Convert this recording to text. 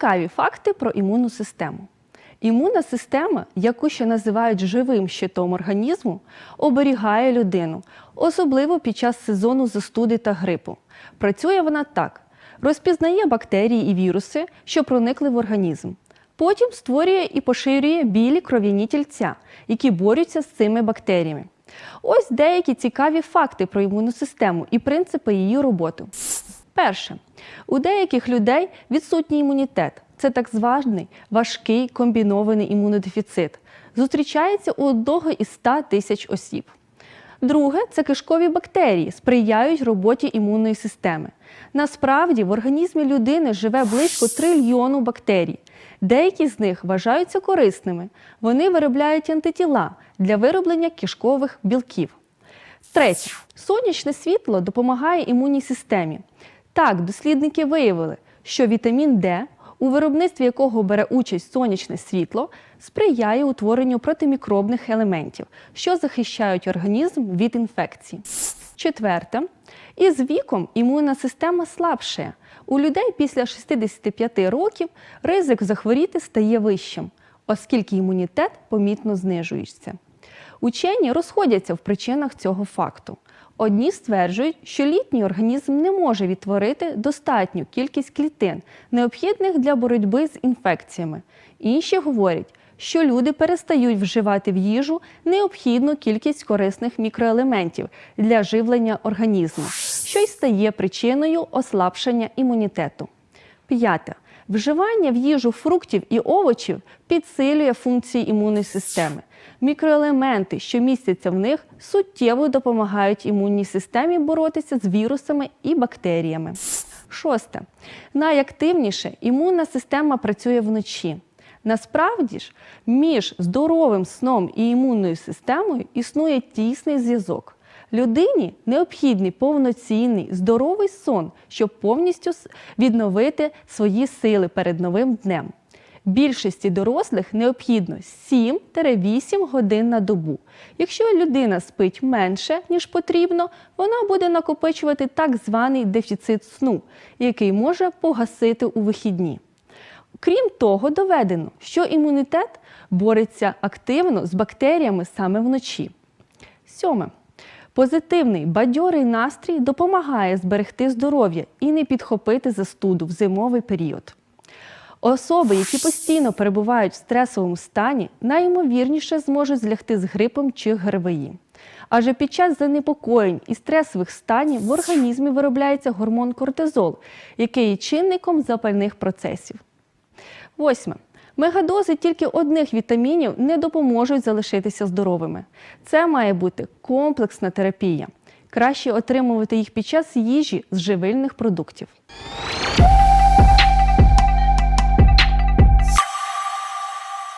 Цікаві факти про імунну систему. Імунна система, яку ще називають живим щитом організму, оберігає людину, особливо під час сезону застуди та грипу. Працює вона так: розпізнає бактерії і віруси, що проникли в організм. Потім створює і поширює білі кров'яні тільця, які борються з цими бактеріями. Ось деякі цікаві факти про імунну систему і принципи її роботи. Перше, у деяких людей відсутній імунітет. Це так званий важкий комбінований імунодефіцит. Зустрічається у одного із 100 тисяч осіб. Друге це кишкові бактерії, сприяють роботі імунної системи. Насправді в організмі людини живе близько трильйону бактерій. Деякі з них вважаються корисними. Вони виробляють антитіла для вироблення кишкових білків. Третє. Сонячне світло допомагає імунній системі. Так, дослідники виявили, що вітамін Д, у виробництві якого бере участь сонячне світло, сприяє утворенню протимікробних елементів, що захищають організм від інфекцій. Четверте. Із віком імунна система слабшає. У людей після 65 років ризик захворіти стає вищим, оскільки імунітет помітно знижується. Учені розходяться в причинах цього факту. Одні стверджують, що літній організм не може відтворити достатню кількість клітин, необхідних для боротьби з інфекціями. Інші говорять, що люди перестають вживати в їжу необхідну кількість корисних мікроелементів для живлення організму, що й стає причиною ослабшення імунітету. П'яте. Вживання в їжу фруктів і овочів підсилює функції імунної системи. Мікроелементи, що містяться в них, суттєво допомагають імунній системі боротися з вірусами і бактеріями. Шосте. Найактивніше імунна система працює вночі. Насправді ж, між здоровим сном і імунною системою існує тісний зв'язок. Людині необхідний повноцінний здоровий сон, щоб повністю відновити свої сили перед новим днем. Більшості дорослих необхідно 7-8 годин на добу. Якщо людина спить менше, ніж потрібно, вона буде накопичувати так званий дефіцит сну, який може погасити у вихідні. Крім того, доведено, що імунітет бореться активно з бактеріями саме вночі. Сьоме. Позитивний бадьорий настрій допомагає зберегти здоров'я і не підхопити застуду в зимовий період. Особи, які постійно перебувають в стресовому стані, найімовірніше зможуть злягти з грипом чи ГРВІ. Адже під час занепокоєнь і стресових станів в організмі виробляється гормон кортизол, який є чинником запальних процесів. Восьме. Мегадози тільки одних вітамінів не допоможуть залишитися здоровими. Це має бути комплексна терапія. Краще отримувати їх під час їжі з живильних продуктів.